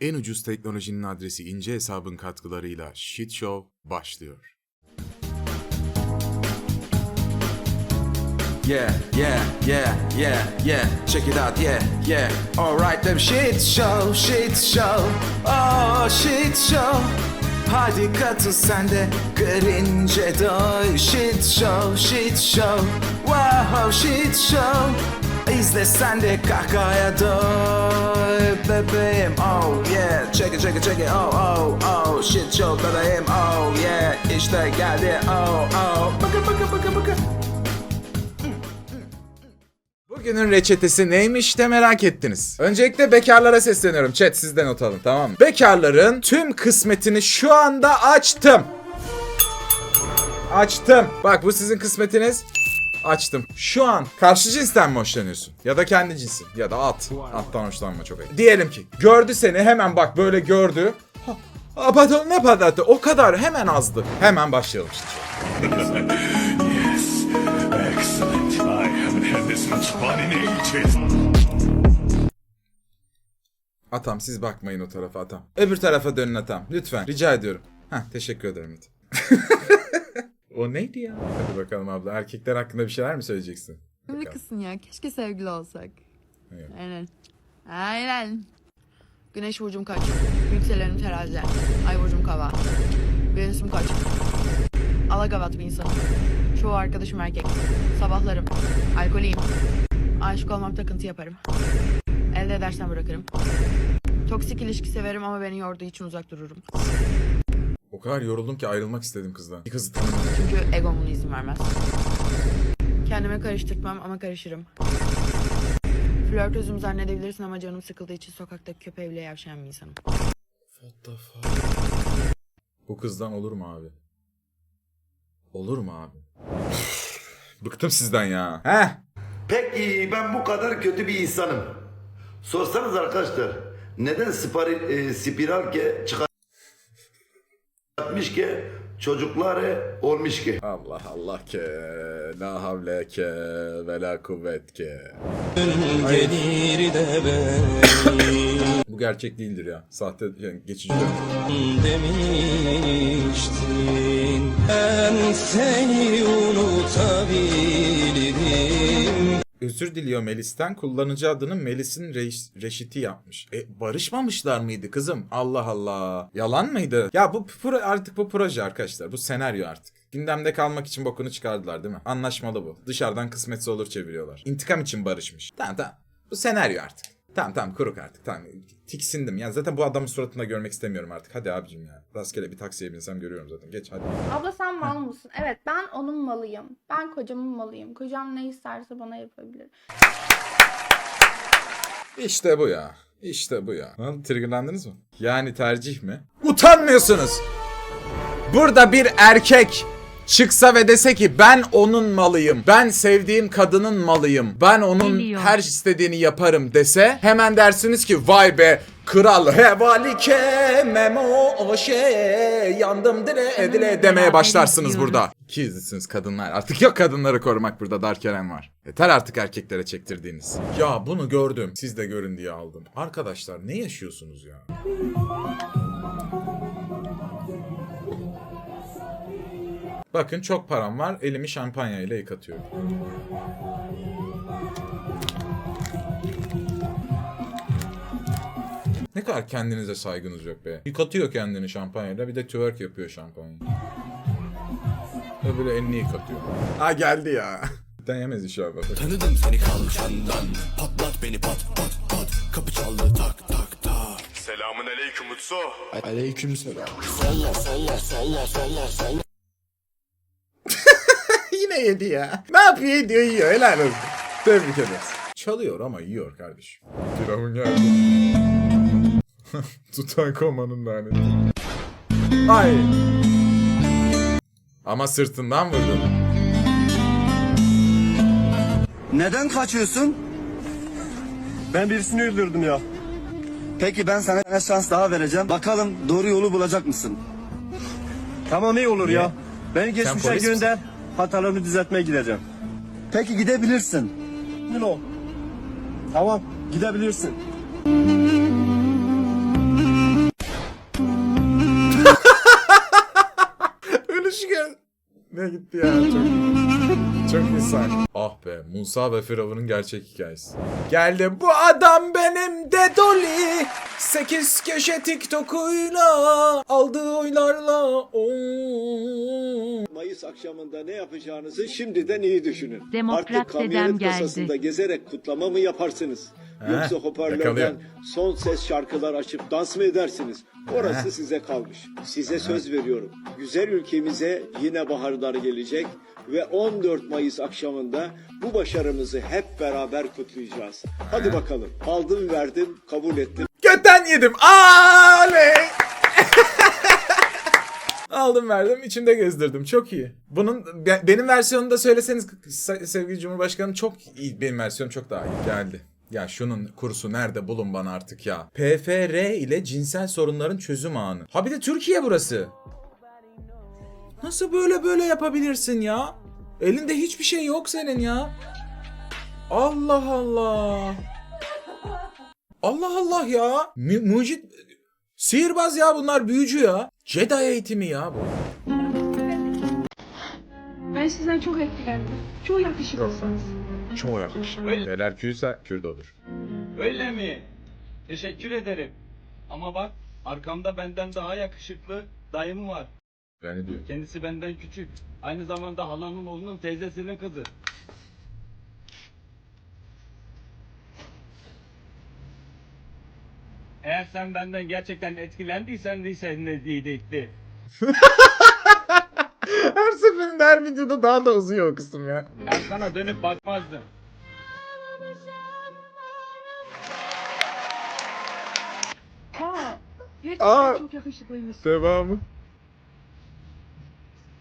En ucuz teknolojinin adresi ince hesabın katkılarıyla Shit Show başlıyor. Yeah, yeah, yeah, yeah, yeah. Check it out, yeah, yeah. Alright, them shit show, shit show. Oh, shit show. Hadi katıl sen de grince doy. Shit show, shit show. Wow, shit show. İzle sen de kahkahaya doy bebeğim oh Check it check it check it oh oh oh Shit show bebeğim oh yeah İşte geldi oh oh Bakın bakın bakın bakın Bugünün reçetesi neymiş de merak ettiniz. Öncelikle bekarlara sesleniyorum. Chat sizden not alın tamam mı? Bekarların tüm kısmetini şu anda açtım. Açtım. Bak bu sizin kısmetiniz. Açtım. Şu an karşı cinsten mi hoşlanıyorsun? Ya da kendi cinsin. Ya da at. Attan hoşlanma çok iyi. Diyelim ki gördü seni hemen bak böyle gördü. Ha, pardon ne patates o kadar hemen azdı. Hemen başlayalım şimdi. Excellent. I haven't had this much fun in ages. Atam siz bakmayın o tarafa atam. Öbür tarafa dönün atam. Lütfen. Rica ediyorum. Heh teşekkür ederim. o neydi ya? Hadi bakalım abla. Erkekler hakkında bir şeyler mi söyleyeceksin? Kızsın ya. Keşke sevgili olsak. Evet. Aynen. Aynen. Güneş burcum kaç? Yükselenim terazi. Ay burcum kava. Venüsüm kaç? Alagavat bir insanım. Çoğu arkadaşım erkek. Sabahlarım. Alkoliyim. Aşık olmam takıntı yaparım. Elde edersen bırakırım. Toksik ilişki severim ama beni yorduğu için uzak dururum. O kadar yoruldum ki ayrılmak istedim kızdan. Bir kızı tanımadım. Çünkü egom buna izin vermez. Kendime karıştırtmam ama karışırım. Flörtözüm zannedebilirsin ama canım sıkıldığı için sokaktaki köpeğe bile yavşayan bir insanım. What the fuck? Bu kızdan olur mu abi? Olur mu abi? Bıktım sizden ya. Heh. Peki ben bu kadar kötü bir insanım. Sorsanız arkadaşlar neden spari, e, spiral ke çıkartmış ki çocukları olmuş ki? Allah Allah ke la havle ke ve la kuvvet ke. Gelir de Bu gerçek değildir ya. Sahte yani geçici demiştin Ben seni unutabildim Özür diliyor Melis'ten. Kullanıcı adını Melis'in Reş- Reşit'i yapmış. E barışmamışlar mıydı kızım? Allah Allah. Yalan mıydı? Ya bu artık bu proje arkadaşlar. Bu senaryo artık. Gündemde kalmak için bokunu çıkardılar değil mi? Anlaşmalı bu. Dışarıdan kısmetse olur çeviriyorlar. İntikam için barışmış. Tamam tamam. Bu senaryo artık. Tamam tamam kuruk artık. Tamam. Tiksindim. Ya zaten bu adamın suratını da görmek istemiyorum artık. Hadi abicim ya. Rastgele bir taksiye binsem görüyorum zaten. Geç hadi. Abla sen mal mısın? Evet ben onun malıyım. Ben kocamın malıyım. Kocam ne isterse bana yapabilir. İşte bu ya. İşte bu ya. Lan triggerlandınız mı? Yani tercih mi? Utanmıyorsunuz. Burada bir erkek çıksa ve dese ki ben onun malıyım. Ben sevdiğim kadının malıyım. Ben onun her istediğini yaparım dese hemen dersiniz ki vay be kral hevalike memo o şey yandım dile dile demeye başlarsınız burada. İkizlisiniz kadınlar. Artık yok kadınları korumak burada dar Kerem var. Yeter artık erkeklere çektirdiğiniz. Ya bunu gördüm. Siz de görün diye aldım. Arkadaşlar ne yaşıyorsunuz ya? Bakın çok param var. Elimi şampanya ile yıkatıyorum. Ne kadar kendinize saygınız yok be. Yıkatıyor kendini şampanyayla bir de twerk yapıyor şampanya. Ve böyle elini yıkatıyor. Ha geldi ya. Sen yemez inşallah. Tanıdım seni kalçandan Patlat beni pat pat pat Kapı çaldı tak tak tak Selamun aleyküm Utsu. Aleyküm selam Salla salla salla salla salla yedi ya. Ne yapıyor ediyor yiyor helal olsun. Tebrik ederiz. Çalıyor ama yiyor kardeşim. Firavun geldi. Tutankamon'un laneti. Ay. Ama sırtından vurdun. Neden kaçıyorsun? Ben birisini öldürdüm ya. Peki ben sana bir şans daha vereceğim. Bakalım doğru yolu bulacak mısın? Tamam iyi olur ya. Beni polis geçmişe misin? gönder. Hatalarını düzeltmeye gideceğim. Peki gidebilirsin. Emin. Tamam gidebilirsin. Ölüşken. Ne gitti ya çok. Çok insan. Ah be Musa ve Firavun'un gerçek hikayesi. Geldim bu adam benim Dedoli. Sekiz köşe TikTok'uyla aldığı oylarla. Oo. Mayıs akşamında ne yapacağınızı şimdiden iyi düşünün. Demokrat Artık dedem kamyonet geldi. kasasında gezerek kutlama mı yaparsınız? Heh, Yoksa yakalıyor. hoparlörden son ses şarkılar açıp dans mı edersiniz? Orası size kalmış. Size söz veriyorum. Güzel ülkemize yine baharlar gelecek ve 14 Mayıs akşamında bu başarımızı hep beraber kutlayacağız. Hadi bakalım. Aldım verdim, kabul ettim. Götten yedim. Aley. Aldım verdim içimde gezdirdim. Çok iyi. Bunun be- benim versiyonunu da söyleseniz se- sevgili Cumhurbaşkanım çok iyi. Benim versiyonum çok daha iyi. Geldi. Ya şunun kursu nerede bulun bana artık ya. PFR ile cinsel sorunların çözüm anı. Ha bir de Türkiye burası. Nasıl böyle böyle yapabilirsin ya? Elinde hiçbir şey yok senin ya. Allah Allah. Allah Allah ya. Mu- mucit sihirbaz ya bunlar büyücü ya. Jedi eğitimi ya bu. Ben sizden çok etkilendim. Çok yakışıklısınız. Çok yakışıklı. Beyler Kürtse Kürt olur. Öyle mi? Teşekkür ederim. Ama bak arkamda benden daha yakışıklı dayım var. Yani diyor. Kendisi benden küçük. Aynı zamanda halamın oğlunun teyzesinin kızı. Eğer sen benden gerçekten etkilendiysen lise ne diyecekti? her seferinde her videoda daha da uzuyor o kısım ya. Ben sana dönüp bakmazdım. Aa, gerçekten Aa. çok yakışıklıymış. Devamı.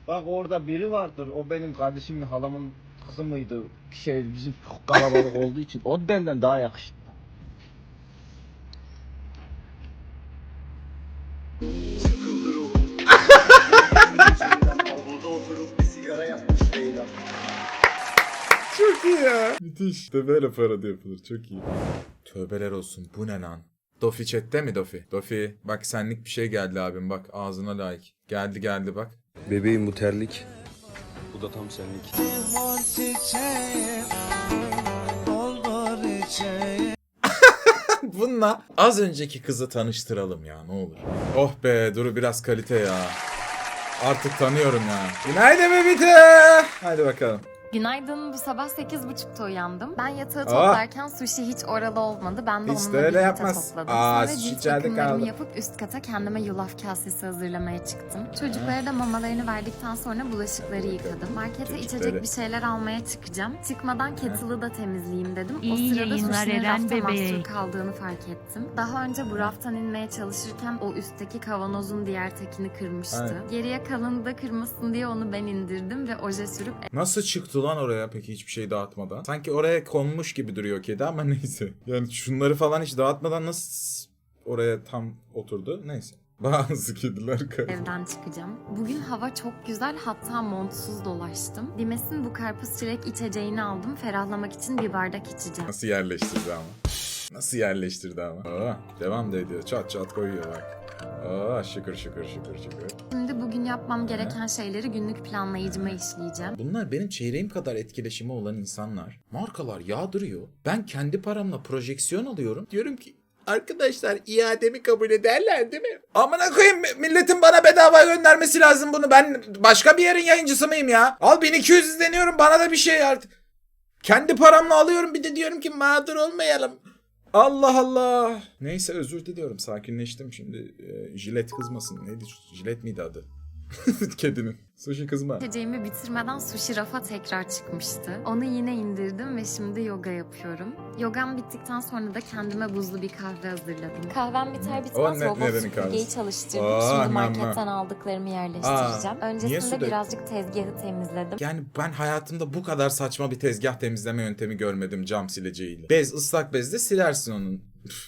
Bak orada biri vardır. O benim kardeşimin halamın kızı mıydı? Şey bizim çok kalabalık olduğu için o benden daha yakışıklı. Çok iyi ya. Müthiş. İşte böyle parodi yapılır. Çok iyi. Tövbeler olsun. Bu ne lan? Dofi chatte mi Dofi? Dofi bak senlik bir şey geldi abim bak ağzına layık. Geldi geldi bak. Bebeğim bu terlik. Bu da tam senlik. Bununla az önceki kızı tanıştıralım ya ne olur. Oh be Duru biraz kalite ya. Artık tanıyorum ya. Günaydın Bebite. Hadi bakalım. Günaydın. Bu sabah 8.30'da uyandım. Ben yatağı Aa. toplarken sushi hiç oralı olmadı. Ben de Hiç de onunla öyle birlikte yapmaz. topladım. Aa, Sonra cilt bakımlarımı yapıp üst kata kendime yulaf kasesi hazırlamaya çıktım. Çocuklara da mamalarını verdikten sonra bulaşıkları yıkadım. Markete Çocukları. içecek bir şeyler almaya çıkacağım. Çıkmadan kettle'ı da temizleyeyim dedim. İyi o sırada sushi'nin rafta bebeği. mahsur kaldığını fark ettim. Daha önce bu raftan inmeye çalışırken o üstteki kavanozun diğer tekini kırmıştı. Aynen. Geriye kalanı da kırmasın diye onu ben indirdim ve oje sürüp Nasıl çıktı lan oraya peki hiçbir şey dağıtmadan? Sanki oraya konmuş gibi duruyor kedi ama neyse. Yani şunları falan hiç dağıtmadan nasıl oraya tam oturdu? Neyse. Bazı kediler kayıp. Evden çıkacağım. Bugün hava çok güzel hatta montsuz dolaştım. Dimes'in bu karpuz çilek içeceğini aldım. Ferahlamak için bir bardak içeceğim. Nasıl yerleştirdi ama. Nasıl yerleştirdi ama. Aa, devam da ediyor. Çat çat koyuyor bak. Aa, şıkır şıkır şıkır şıkır. Şimdi bugün yapmam gereken şeyleri günlük planlayıcıma işleyeceğim. Bunlar benim çeyreğim kadar etkileşimi olan insanlar. Markalar yağdırıyor. Ben kendi paramla projeksiyon alıyorum. Diyorum ki arkadaşlar iademi kabul ederler değil mi? Amına koyayım milletin bana bedava göndermesi lazım bunu. Ben başka bir yerin yayıncısı mıyım ya? Al 1200 izleniyorum bana da bir şey artık. Kendi paramla alıyorum bir de diyorum ki mağdur olmayalım. Allah Allah. Neyse özür diliyorum sakinleştim şimdi. Ee, jilet kızmasın. Neydi? Jilet miydi adı? Kedinin. Sushi kızma. İçeceğimi bitirmeden sushi rafa tekrar çıkmıştı. Onu yine indirdim ve şimdi yoga yapıyorum. Yogam bittikten sonra da kendime buzlu bir kahve hazırladım. Kahvem biter O bitmez ne- robot nerenin süpürgeyi kahvesi? çalıştırdım. Aa, şimdi nam marketten nam. aldıklarımı yerleştireceğim. Aa, niye Öncesinde dök- birazcık tezgahı temizledim. Yani ben hayatımda bu kadar saçma bir tezgah temizleme yöntemi görmedim cam sileceğiyle. Bez ıslak bezle silersin onun. Üf,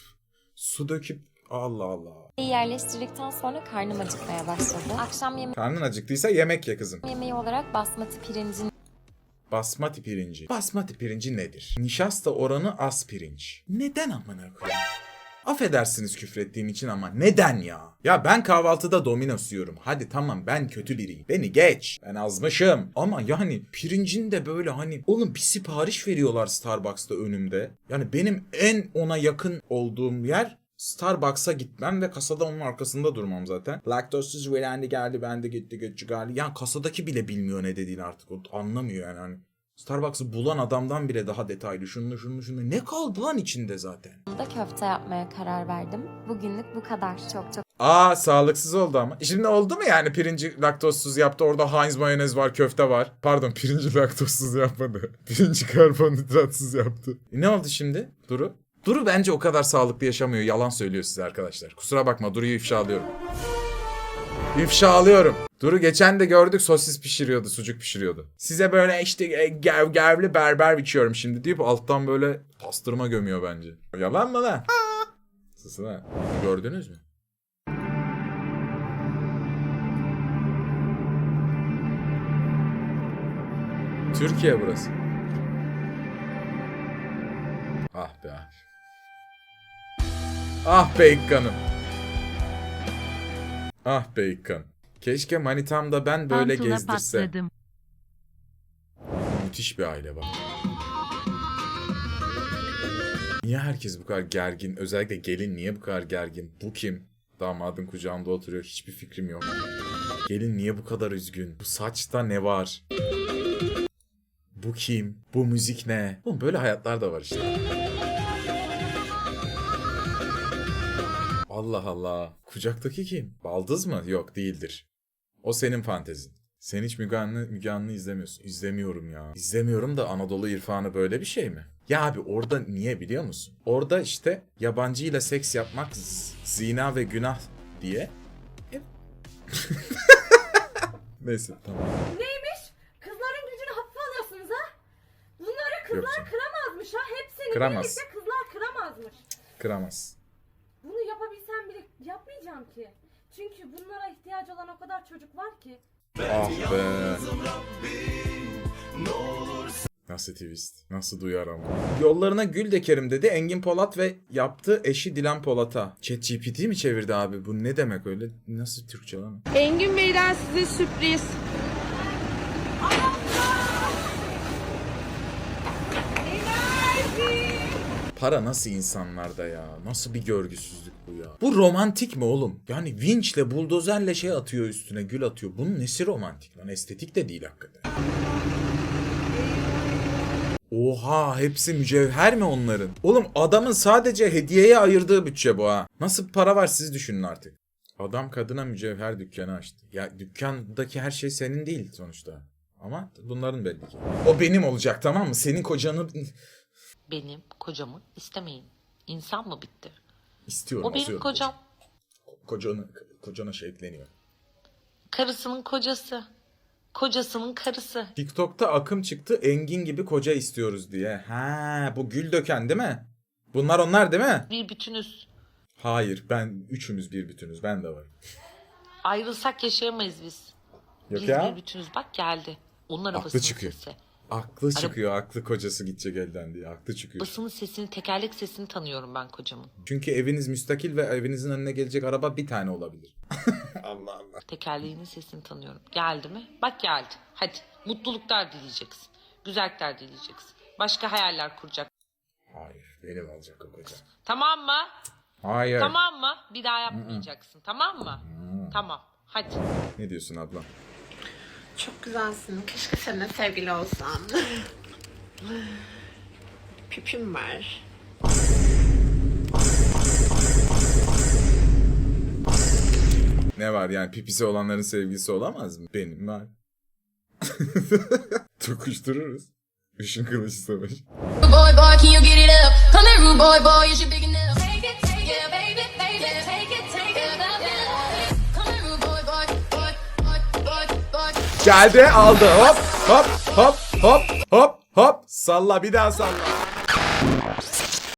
Su döküp Allah Allah. Yerleştirdikten sonra karnım acıkmaya başladı. Akşam yemeği Karnın acıktıysa yemek ye kızım. yemeği olarak basmati pirincin Basmati pirinci. Basmati pirinci nedir? Nişasta oranı az pirinç. Neden amına koyayım? Affedersiniz küfrettiğim için ama neden ya? Ya ben kahvaltıda Domino's yiyorum. Hadi tamam ben kötü biriyim. Beni geç. Ben azmışım. Ama yani pirincin de böyle hani oğlum bir sipariş veriyorlar Starbucks'ta önümde. Yani benim en ona yakın olduğum yer Starbucks'a gitmem ve kasada onun arkasında durmam zaten. Laktozsuz verendi geldi bende gitti götçü geldi. Yani kasadaki bile bilmiyor ne dediğini artık. O anlamıyor yani hani. Starbucks'ı bulan adamdan bile daha detaylı. Şunu şunu şunu. Ne kaldı lan içinde zaten? da köfte yapmaya karar verdim. Bugünlük bu kadar. Çok çok Aa sağlıksız oldu ama. Şimdi oldu mu yani pirinci laktozsuz yaptı orada Heinz mayonez var köfte var. Pardon pirinci laktozsuz yapmadı. Pirinci karbonhidratsız yaptı. E, ne oldu şimdi Duru? Duru bence o kadar sağlıklı yaşamıyor. Yalan söylüyor size arkadaşlar. Kusura bakma Duru'yu ifşalıyorum. İfşalıyorum. Duru geçen de gördük sosis pişiriyordu, sucuk pişiriyordu. Size böyle işte e, gev, gevli berber biçiyorum şimdi deyip alttan böyle pastırma gömüyor bence. Yalan mı lan? Susun ha. Gördünüz mü? Türkiye burası. Ah be İkkan'ım. Ah be İkkan. Keşke manitamda ben böyle gezdirse. Müthiş bir aile bak. Niye herkes bu kadar gergin? Özellikle gelin niye bu kadar gergin? Bu kim? Damadın kucağında oturuyor. Hiçbir fikrim yok. Gelin niye bu kadar üzgün? Bu saçta ne var? Bu kim? Bu müzik ne? Oğlum böyle hayatlar da var işte. Allah Allah. Kucaktaki kim? Baldız mı? Yok değildir. O senin fantezin. Sen hiç Müge Anlı, Müge Anlı izlemiyorsun. İzlemiyorum ya. İzlemiyorum da Anadolu irfanı böyle bir şey mi? Ya abi orada niye biliyor musun? Orada işte yabancıyla seks yapmak zina ve günah diye. E- Neyse tamam. Neymiş? Kızların gücünü hafife alıyorsunuz ha? Bunları Yok canım. kıramazmış ha. Hepsini Kıramaz. birlikte kızlar kıramazmış. Kıramaz. Yapmayacağım ki. Çünkü bunlara ihtiyacı olan o kadar çocuk var ki. Ah be. Nasıl twist? Nasıl duyar ama? Yollarına gül dekerim dedi Engin Polat ve yaptı eşi Dilan Polat'a. ChatGPT mi çevirdi abi? Bu ne demek öyle? Nasıl Türkçe lan? Engin Bey'den size sürpriz. Para nasıl insanlarda ya? Nasıl bir görgüsüzlük bu ya? Bu romantik mi oğlum? Yani vinçle, buldozerle şey atıyor üstüne, gül atıyor. Bunun nesi romantik lan? Estetik de değil hakikaten. Oha hepsi mücevher mi onların? Oğlum adamın sadece hediyeye ayırdığı bütçe bu ha. Nasıl para var siz düşünün artık. Adam kadına mücevher dükkanı açtı. Ya dükkandaki her şey senin değil sonuçta. Ama bunların belli ki. O benim olacak tamam mı? Senin kocanı Benim kocamı istemeyin. İnsan mı bitti? istiyorum. O benim atıyorum. kocam. Kocana, kocana ekleniyor. Karısının kocası. Kocasının karısı. TikTok'ta akım çıktı Engin gibi koca istiyoruz diye. Ha bu gül döken değil mi? Bunlar onlar değil mi? Bir bütünüz. Hayır ben üçümüz bir bütünüz ben de varım. Ayrılsak yaşayamayız biz. Yok biz ya. bir bütünüz. Bak geldi. Onun arabasının çıkıyor. sesi. Aklı çıkıyor aklı kocası gidecek elden diye aklı çıkıyor. Basının sesini, tekerlek sesini tanıyorum ben kocamın. Çünkü eviniz müstakil ve evinizin önüne gelecek araba bir tane olabilir. Allah Allah. Tekerleğinin sesini tanıyorum. Geldi mi? Bak geldi. Hadi. Mutluluklar dileyeceksin. Güzellikler dileyeceksin. Başka hayaller kuracak. Hayır benim olacak o koca. Tamam mı? Hayır. Tamam mı? Bir daha yapmayacaksın. Tamam mı? Tamam. Hadi. Ne diyorsun abla? Çok güzelsin. Keşke seninle sevgili olsam. Pipim var. Ne var yani pipisi olanların sevgilisi olamaz mı? Benim var. Tokuştururuz. Işın kılıcı savaşı. Boy boy can you get it up? Come here rude boy boy is you big Geldi aldı hop hop hop hop hop hop. Salla bir daha salla.